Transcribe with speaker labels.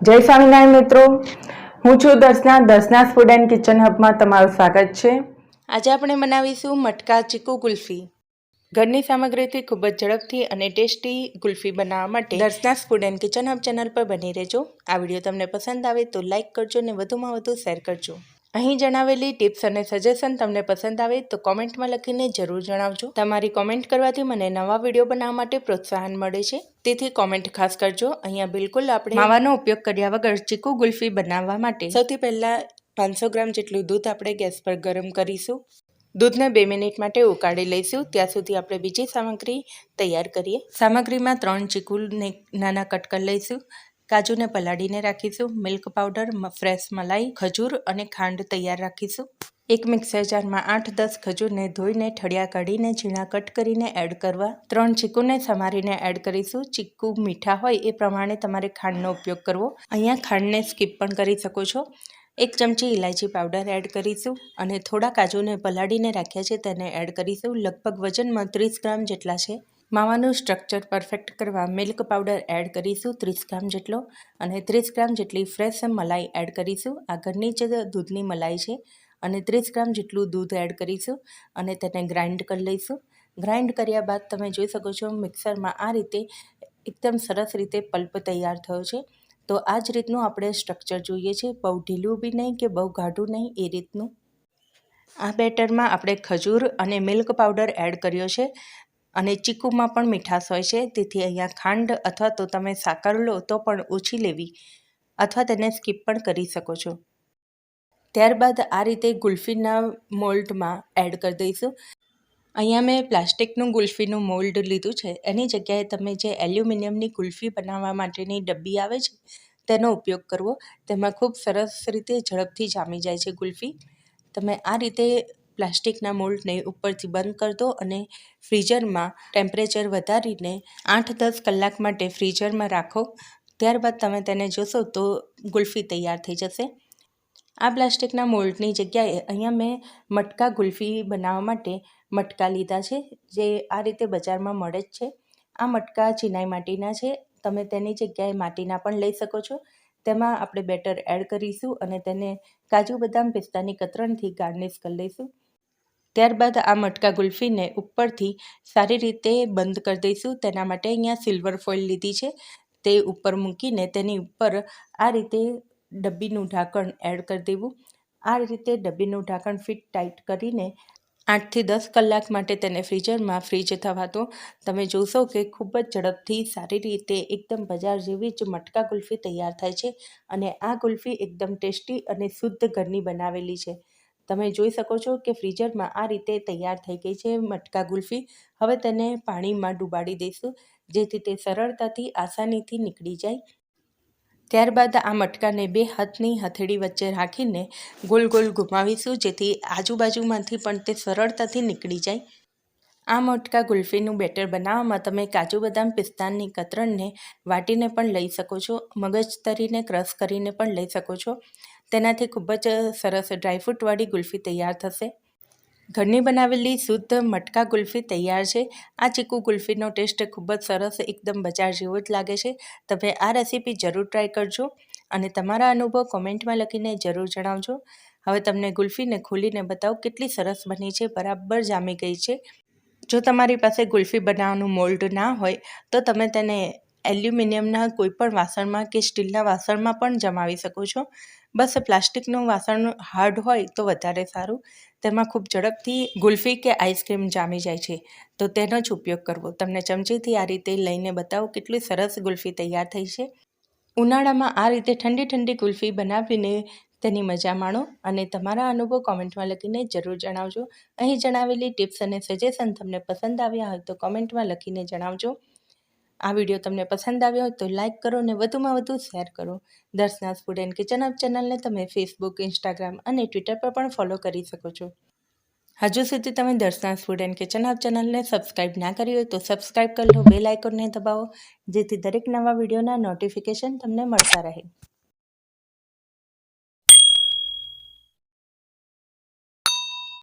Speaker 1: જય સ્વામિનારાયણ મિત્રો. હું છું Darshana. Darshana food and kitchen હબમાં તમારું સ્વાગત છે.
Speaker 2: આજે આપણે બનાવીશું મટકા ચીકુ કુલ્ફી ઘરની સામગ્રીથી ખૂબ જ ઝડપથી અને ટેસ્ટી કુલ્ફી બનાવવા માટે Darshana's food and kitchen hub channel પર બની રહેજો. આ વીડિયો તમને પસંદ આવે તો લાઇક કરજો અને વધુમાં વધુ શેર કરજો. અહીં જણાવેલી ટિપ્સ અને સજેશન તમને પસંદ આવે તો કોમેન્ટમાં લખીને જરૂર જણાવજો. તમારી કોમેન્ટ કરવાથી મને નવા વીડિયો બનાવવા માટે પ્રોત્સાહન મળે છે. તેથી કોમેન્ટ ખાસ કરજો. અહીંયા બિલકુલ આપણે માવાનો ઉપયોગ કર્યા વગર ચીકુ ગુલ્ફી બનાવવા માટે. સૌથી પહેલાં પાંચસો ગ્રામ જેટલું દૂધ આપણે ગેસ પર ગરમ કરીશું. દૂધને બે મિનિટ માટે ઉકાળી લઈશું. ત્યાં સુધી આપણે બીજી સામગ્રી તૈયાર કરીએ. સામગ્રીમાં ત્રણ ચીકુને નાના કટ કરી લઈશું. કાજુને પલાળીને રાખીશું. મિલ્ક પાવડર ફ્રેશ મલાઈ, ખજૂર અને ખાંડ તૈયાર રાખીશું. એક મિક્સર જારમાં આઠ દસ ખજૂરને ધોઈને ઠળિયા કાઢીને ઝીણા કટ કરીને એડ કરવા. ત્રણ ચીકુને સમારીને એડ કરીશું. ચીકુ મીઠા હોય એ પ્રમાણે તમારે ખાંડનો ઉપયોગ કરવો. અહીંયા ખાંડને સ્કીપ પણ કરી શકો છો. એક ચમચી ઇલાયચી પાવડર એડ કરીશું અને થોડા કાજુને પલાળીને રાખ્યા છે તેને એડ કરીશું. લગભગ વજનમાં ત્રીસ ગ્રામ જેટલા છે. માવાનું સ્ટ્રક્ચર પરફેક્ટ કરવા મિલ્ક પાવડર એડ કરીશું ત્રીસ ગ્રામ જેટલો અને ત્રીસ ગ્રામ જેટલી ફ્રેશ મલાઈ એડ કરીશું. આ ઘરની જ દૂધની મલાઈ છે અને ત્રીસ ગ્રામ જેટલું દૂધ એડ કરીશું અને તેને ગ્રાઇન્ડ કરી લઈશું. ગ્રાઇન્ડ કર્યા બાદ તમે જોઈ શકો છો મિક્સરમાં આ રીતે એકદમ સરસ રીતે પલ્પ તૈયાર થયો છે. તો આ જ રીતનું આપણે સ્ટ્રક્ચર જોઈએ છે. બહુ ઢીલું બી નહીં કે બહુ ગાઢું નહીં એ રીતનું. આ બેટરમાં આપણે ખજૂર અને મિલ્ક પાવડર એડ કર્યો છે. અને ચીકુમાં પણ મીઠાશ હોય છે. તેથી અહીંયા ખાંડ અથવા તો તમે સાકર લો તો પણ ઓછી લેવી અથવા તેને સ્કીપ પણ કરી શકો છો. ત્યારબાદ આ રીતે ગુલ્ફીના મોલ્ડમાં એડ કરી દઈશું. અહીંયા મેં પ્લાસ્ટિકનું ગુલ્ફીનું મોલ્ડ લીધું છે. એની જગ્યાએ તમે જે એલ્યુમિનિયમની ગુલ્ફી બનાવવા માટેની ડબ્બી આવે છે, તેનો ઉપયોગ કરવો. તેમાં ખૂબ સરસ રીતે ઝડપથી જામી જાય છે ગુલ્ફી. તમે આ રીતે પ્લાસ્ટિકના મોલ્ડને ઉપરથી બંધ કરી દો અને ફ્રીઝરમાં ટેમ્પરેચર વધારીને આઠ દસ કલાક માટે ફ્રીઝરમાં રાખો. ત્યારબાદ તમે તેને જોશો તો ગુલ્ફી તૈયાર થઈ જશે. આ પ્લાસ્ટિકના મોલ્ડની જગ્યાએ અહીંયા મેં મટકા ગુલ્ફી બનાવવા માટે મટકા લીધા છે, જે આ રીતે બજારમાં મળે જ છે. આ મટકા ચિનાઈ માટીના છે. તમે તેની જગ્યાએ માટીના પણ લઈ શકો છો. તેમાં આપણે બેટર એડ કરીશું અને તેને કાજુ બદામ પિસ્તાની કતરણથી ગાર્નિશ કરી લઈશું. ત્યારબાદ આ મટકા ગુલ્ફીને ઉપરથી સારી રીતે બંધ કરી દઈશું. તેના માટે અહીંયા સિલ્વર ફોઇલ લીધી છે. તે ઉપર મૂકીને તેની ઉપર આ રીતે ડબ્બીનું ઢાંકણ એડ કરી દેવું. આ રીતે ડબ્બીનું ઢાંકણ ફિટ ટાઈટ કરીને આઠથી દસ કલાક માટે તેને ફ્રીઝરમાં ફ્રીજ થવા દો. તમે જોશો કે ખૂબ જ ઝડપથી સારી રીતે એકદમ બજાર જેવી જ મટકા ગુલ્ફી તૈયાર થાય છે અને આ કુલ્ફી એકદમ ટેસ્ટી અને શુદ્ધ ઘરની બનાવેલી છે. તમે જોઈ શકો છો કે ફ્રીઝરમાં આ રીતે તૈયાર થઈ ગઈ છે મટકા ગુલ્ફી. હવે તેને પાણીમાં ડુબાડી દઈશું, જેથી તે સરળતાથી આસાનીથી નીકળી જાય. ત્યારબાદ આ મટકાને બે હાથની હથેળી વચ્ચે રાખીને ગોલ ગોલ ઘુમાવીશું જેથી આજુબાજુમાંથી પણ તે સરળતાથી નીકળી જાય. આ મટકા ગુલ્ફીનું બેટર બનાવવામાં તમે કાજુ બદામ પિસ્તાની કતરણને વાટીને પણ લઈ શકો છો, મગજ તરીને ક્રશ કરીને પણ લઈ શકો છો. તેનાથી ખૂબ જ સરસ ડ્રાયફ્રૂટવાળી ગુલ્ફી તૈયાર થશે. ઘરની બનાવેલી શુદ્ધ મટકા ગુલ્ફી તૈયાર છે. આ ચીકુ ગુલ્ફીનો ટેસ્ટ ખૂબ જ સરસ, એકદમ બજાર જેવો જ લાગે છે. તમે આ રેસીપી જરૂર ટ્રાય કરજો અને તમારા અનુભવ કોમેન્ટમાં લખીને જરૂર જણાવજો. હવે તમને ગુલ્ફીને ખોલીને બતાવો કેટલી સરસ બની છે, બરાબર જામી ગઈ છે. જો તમારી પાસે ગુલ્ફી બનાવવાનું મોલ્ડ ના હોય, તો તમે તેને એલ્યુમિનિયમના કોઈપણ વાસણમાં કે સ્ટીલના વાસણમાં પણ જમાવી શકો છો. બસ પ્લાસ્ટિકનું વાસણ હાર્ડ હોય તો વધારે સારું. તેમાં ખૂબ ઝડપથી ગુલ્ફી કે આઈસ્ક્રીમ જામી જાય છે. તો તેનો જ ઉપયોગ કરવો. તમને ચમચીથી આ રીતે લઈને બતાવો કેટલી સરસ ગુલ્ફી તૈયાર થઈ છે. ઉનાળામાં આ રીતે ઠંડી ઠંડી ગુલ્ફી બનાવીને તેની મજા માણો અને તમારા અનુભવ કોમેન્ટમાં લખીને જરૂર જણાવજો. અહીં જણાવેલી ટિપ્સ અને સજેશન તમને પસંદ આવ્યા હોય તો કોમેન્ટમાં લખીને જણાવજો. આ વીડિયો તમને પસંદ આવ્યો હોય તો લાઇક કરો અને વધુમાં વધુ શેર કરો. Darshana food and kitchen hub ચેનલને તમે ફેસબુક, ઇન્સ્ટાગ્રામ અને ટ્વિટર પર પણ ફોલો કરી શકો છો. હજુ સુધી તમે Darshana food and kitchen up ચેનલને સબસ્ક્રાઇબ ના કરી હોય તો સબસ્ક્રાઇબ કરી લો, બેલ આઇકોનને દબાવો, જેથી દરેક નવા વિડીયોના નોટિફિકેશન તમને મળતા રહે.